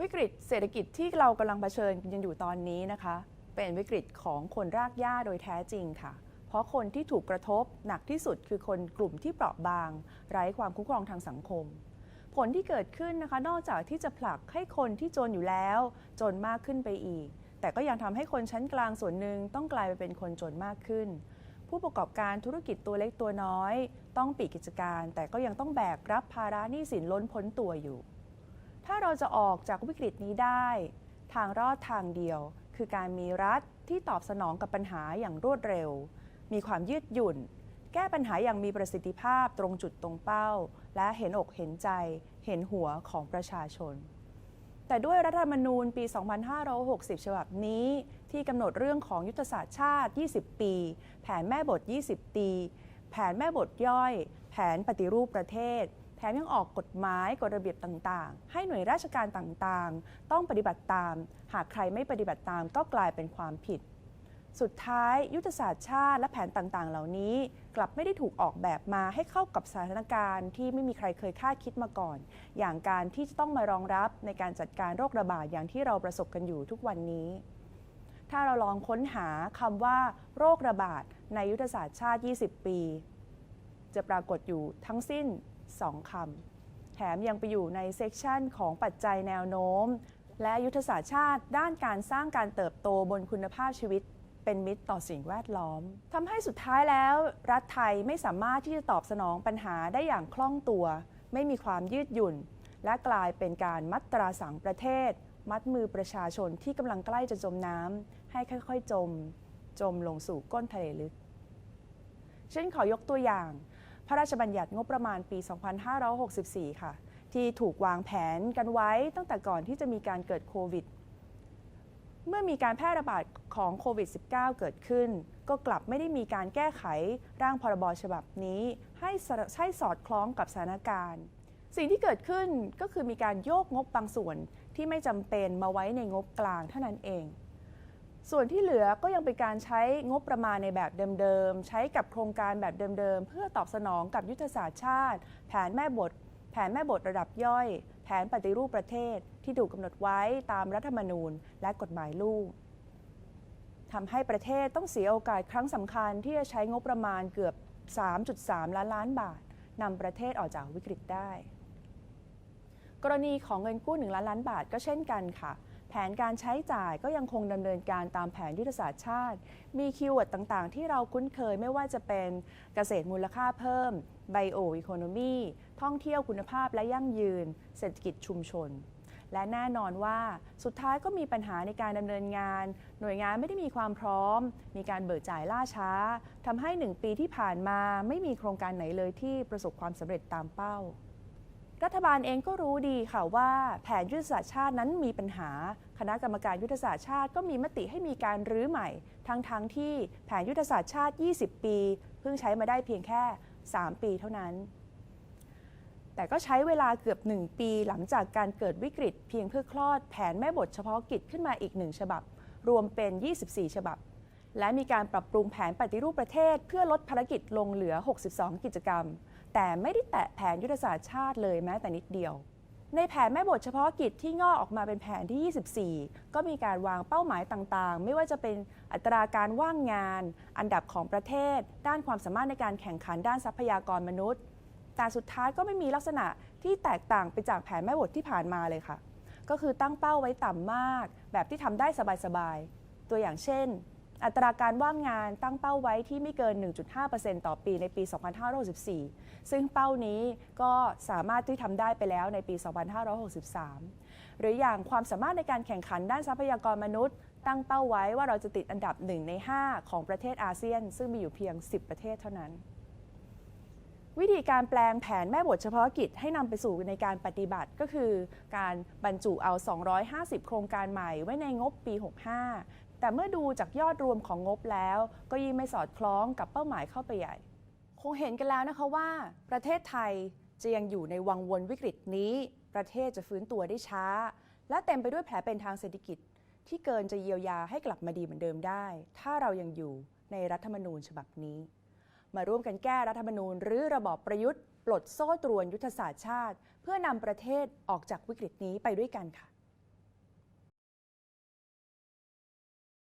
วิกฤตเศรษฐกิจที่เรากำลังเผชิญกันอยู่ตอนนี้นะคะ เป็นวิกฤตของคนรากหญ้าโดยแท้จริงค่ะ เพราะคนที่ถูกกระทบหนักที่สุดคือคนกลุ่มที่เปราะบาง ไร้ความคุ้มครองทางสังคม ผลที่เกิดขึ้นนะคะ นอกจากที่จะผลักให้คนที่จนอยู่แล้ว จนมากขึ้นไปอีก แต่ก็ยังทำให้คนชั้นกลางส่วนหนึ่งต้องกลายไปเป็นคนจนมากขึ้น ผู้ประกอบการธุรกิจตัวเล็กตัวน้อย ต้องปิดกิจการ แต่ก็ยังต้องแบกรับภาระหนี้สินล้นพ้นตัวอยู่ ถ้าเราจะออกจากวิกฤตนี้ได้ ทางรอดทางเดียว คือการมีรัฐที่ตอบสนองกับปัญหาอย่างรวดเร็ว มีความยืดหยุ่น แก้ปัญหาอย่างมีประสิทธิภาพตรงจุดตรงเป้า และเห็นอกเห็นใจ เห็นหัวของประชาชน แต่ด้วยรัฐธรรมนูญปี 2560 ฉบับนี้ ที่กำหนดเรื่องของยุทธศาสตร์ชาติ 20 ปี แผนแม่บท 20 ปี แผนแม่บทย่อย แผนปฏิรูปประเทศ แถมยังออกกฎหมายกฎระเบียบต่างๆ ให้หน่วยราชการต่างๆ ต้องปฏิบัติตาม หากใครไม่ปฏิบัติตามก็กลายเป็นความผิด สุดท้ายยุทธศาสตร์ชาติและแผนต่างๆ เหล่านี้ กลับไม่ได้ถูกออกแบบมาให้เข้ากับสถานการณ์ที่ไม่มีใครเคยคาดคิดมาก่อน อย่างการที่จะต้องมารองรับในการจัดการโรคระบาดอย่างที่เราประสบกันอยู่ทุกวันนี้ ถ้าเราลองค้นหาคำว่า โรคระบาดในยุทธศาสตร์ชาติ 20 ปี จะปรากฏอยู่ทั้งสิ้น 2 คำ แถมยังไปอยู่ในเซกชันของปัจจัยแนวโน้ม และยุทธศาสตร์ชาติ ด้านการสร้างการเติบโตบนคุณภาพชีวิต เป็นมิตรต่อสิ่งแวดล้อมทำให้สุดท้ายแล้ว รัฐไทยไม่สามารถที่จะตอบสนองปัญหาได้อย่างคล่องตัว ไม่มีความยืดหยุ่น และกลายเป็นการมัดตราสังประเทศ มัดมือประชาชนที่กำลังใกล้จะจมน้ำให้ค่อย ๆ จม จมลงสู่ก้นทะเลลึกเช่นขอยกตัวอย่าง พระราชบัญญัติงบประมาณปี 2564 ค่ะ ที่ถูกวางแผนกันไว้ตั้งแต่ก่อนที่จะมีการเกิดโควิด เมื่อมีการแพร่ระบาดของโควิด -19 เกิดขึ้น ก็กลับไม่ได้มีการแก้ไขร่างพรบฉบับนี้ ให้ให้สอดคล้องกับสถานการณ์ สิ่งที่เกิดขึ้นก็คือมีการโยกงบบางส่วนที่ไม่จำเป็นมาไว้ในงบกลางเท่านั้นเอง ส่วนที่เหลือก็ยังเป็นการใช้งบประมาณในแบบเดิมๆ ใช้กับโครงการแบบเดิมๆ เพื่อตอบสนองกับยุทธศาสตร์ชาติ แผนแม่บท แผนแม่บทระดับย่อย แผนปฏิรูปประเทศที่ถูกกำหนดไว้ตามรัฐธรรมนูญ และกฎหมายลูกทำให้ประเทศต้องเสียโอกาสครั้งสำคัญที่จะใช้งบประมาณเกือบ 3.3 ล้านล้านบาทนำประเทศออกจากวิกฤตได้ กรณีของเงินกู้ 1 ล้านล้านบาทก็เช่นกันค่ะ นการใช้จ่ายก็ยังคงดำเนินการตามแผนยุทธศาสตร์ชาติ มีคีย์เวิร์ดต่างๆ ที่เราคุ้นเคยไม่ว่าจะเป็นเกษตรมูลค่าเพิ่ม ไบโออีโคโนมีท่องเที่ยวคุณภาพและยั่งยืน เศรษฐกิจชุมชน และแน่นอนว่าสุดท้ายก็มีปัญหาในการดำเนินงาน หน่วยงานไม่ได้มีความพร้อม มีการเบิกจ่ายล่าช้าทำให้หนึ่งปีที่ผ่านมาไม่มีโครงการไหนเลยที่ประสบความสำเร็จตามเป้า รัฐบาลเองก็รู้ดีค่ะว่าแผนยุทธศาสตร์ชาตินั้นมีปัญหา คณะกรรมการยุทธศาสตร์ชาติก็มีมติให้มีการรื้อใหม่ ทั้งๆทที่แผนยุทธศาสตร์ชาติ 20 ปี เพิ่งใช้มาได้เพียงแค่ 3 ปีเท่านั้น แต่ก็ใช้เวลาเกือบ 1 ปีหลังจากการเกิดวิกฤต เพียงเพื่อคลอดแผนแม่บทเฉพาะกิจขึ้นมาอีกหนึ่งฉบับ รวมเป็น 24 ฉบับ และมีการปรับปรุงแผนปฏิรูปประเทศ เพื่อลดภารกิจลงเหลือ 62 กิจกรรม แต่ไม่ได้แตะแผนยุทธศาสตร์ชาติเลยแม้แต่นิดเดียว ในแผนแม่บทเฉพาะกิจที่งอกออกมาเป็นแผนที่ 24 ก็มีการวางเป้าหมายต่างๆ ไม่ว่าจะเป็นอัตราการว่างงาน อันดับของประเทศ ด้านความสามารถในการแข่งขันด้านทรัพยากรมนุษย์ แต่สุดท้ายก็ไม่มีลักษณะที่แตกต่างไปจากแผนแม่บทที่ผ่านมาเลยค่ะ ก็คือตั้งเป้าไว้ต่ำมาก แบบที่ทำได้สบายๆ ตัวอย่างเช่น อัตราการว่างงานตั้งเป้าไว้ที่ไม่เกิน 1.5%ต่อปีในปี 2564 ซึ่งเป้านี้ก็สามารถที่ทำได้ไปแล้วในปี 2563 หรืออย่างความสามารถในการแข่งขันด้านทรัพยากรมนุษย์ ตั้งเป้าไว้ว่าเราจะติดอันดับ 1 ใน 5 ของประเทศอาเซียน ซึ่งมีอยู่เพียง 10 ประเทศเท่านั้น วิธีการแปลงแผนแม่บทเฉพาะกิจให้นำไปสู่ในการปฏิบัติก็คือ การบรรจุเอา 250 โครงการใหม่ไว้ในงบปี 65 แต่เมื่อดูจากยอดรวมของงบแล้ว ก็ยิ่งไม่สอดคล้องกับเป้าหมายเข้าไปใหญ่ คงเห็นกันแล้วนะคะว่า ประเทศไทยจะยังอยู่ในวังวนวิกฤตนี้ ประเทศจะฟื้นตัวได้ช้า และเต็มไปด้วยแผลเป็นทางเศรษฐกิจ ที่เกินจะเยียวยาให้กลับมาดีเหมือนเดิมได้ ถ้าเรายังอยู่ในรัฐธรรมนูญฉบับนี้ มาร่วมกันแก้รัฐธรรมนูญ หรือระบอบประยุทธ์ปลดโซ่ตรวนยุทธศาสตร์ชาติ เพื่อนำประเทศออกจากวิกฤตนี้ไปด้วยกันค่ะ